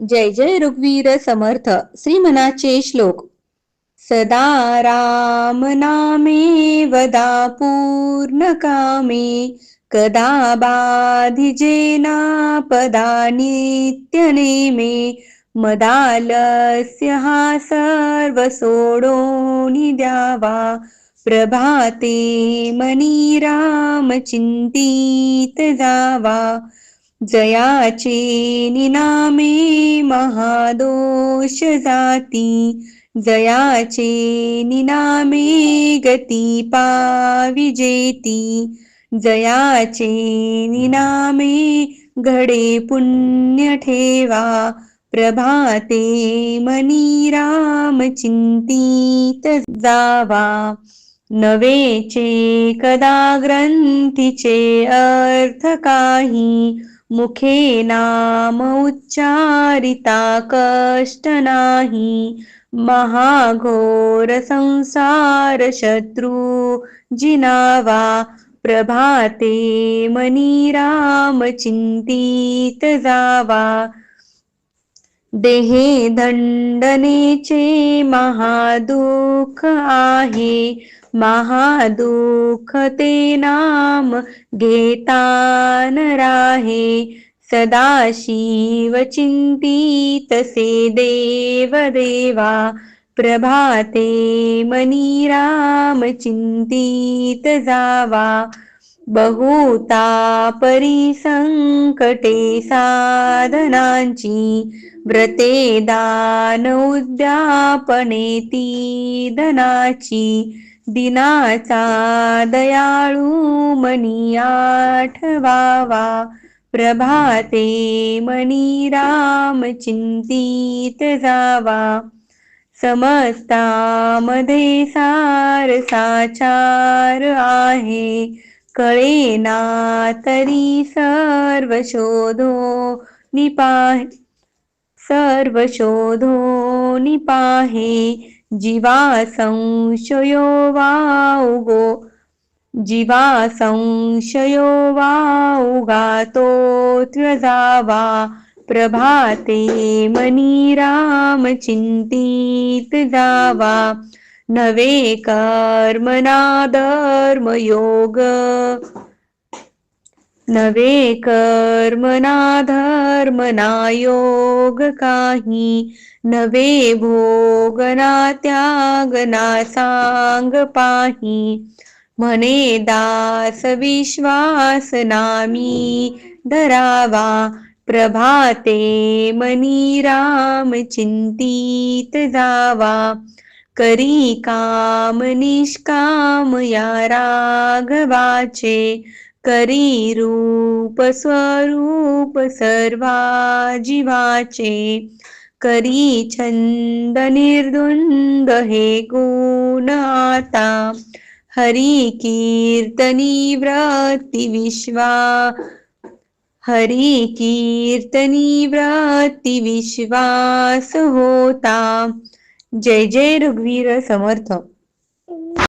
जय जय रुग्वीर समर्थ श्रीमनाचे श्लोक. सदा राम नामे वदा पूर्ण कामे कदा बाधिजेना पदा नित्य नेमे मदालस्य हा सर्व सोडोनी द्यावा प्रभाते मनी राम चिंतित जावा जयाचे निनामे महादोष जाती. जयाचे निनामे गती पाविजेती जयाचे निनामे घडे पुण्य ठेवा. प्रभाते मनी राम चिंतित जावा नवेचे कदा ग्रंथीचे अर्थ काही. मुखे नाम उच्चारिता कष्ट नाही. महाघोर संसार शत्रू जिनावा प्रभाते मनी राम चिंतित जावा. देहे दंडनेचे महादुःख आहे. महादुःख ते नाम घेतान राहे. सदाशिव चिंतित से देव देवा प्रभाते मनी राम चिंतित जावा. बहुता परिसंकटे साधनांची व्रते दान उद्यापने ती धनाची दिनाचा दयाळू मनी आठवावा. प्रभाते मणी राम चिंतित जावा. समस्तामध्ये सार साचार आहे. कळेना तरी सर्व शोधो निपाहे. सर्व शोधो निपाहे जीवा संशयो वाउगो जीवा संशयो वाउगातो त्यजावा प्रभाते मनी राम चिंतित जावा नवे कर्मना धर्मयोग। नवे कर्मना धर्मना योग काही नवे भोगना त्यागना सांग पाही म्हणे दास विश्वास नामी धरावा प्रभाते मनी राम चिंतित जावा। करी काम निष्काम या राघवाचे करी रूप स्वरूप सर्वा जीवाचे। करी छंद निर्द्वंद हे गुण आता। हरी कीर्तनी व्रती विश्वा। हरी कीर्तनी व्रती विश्वास होता। जय जय रघुवीर समर्थ।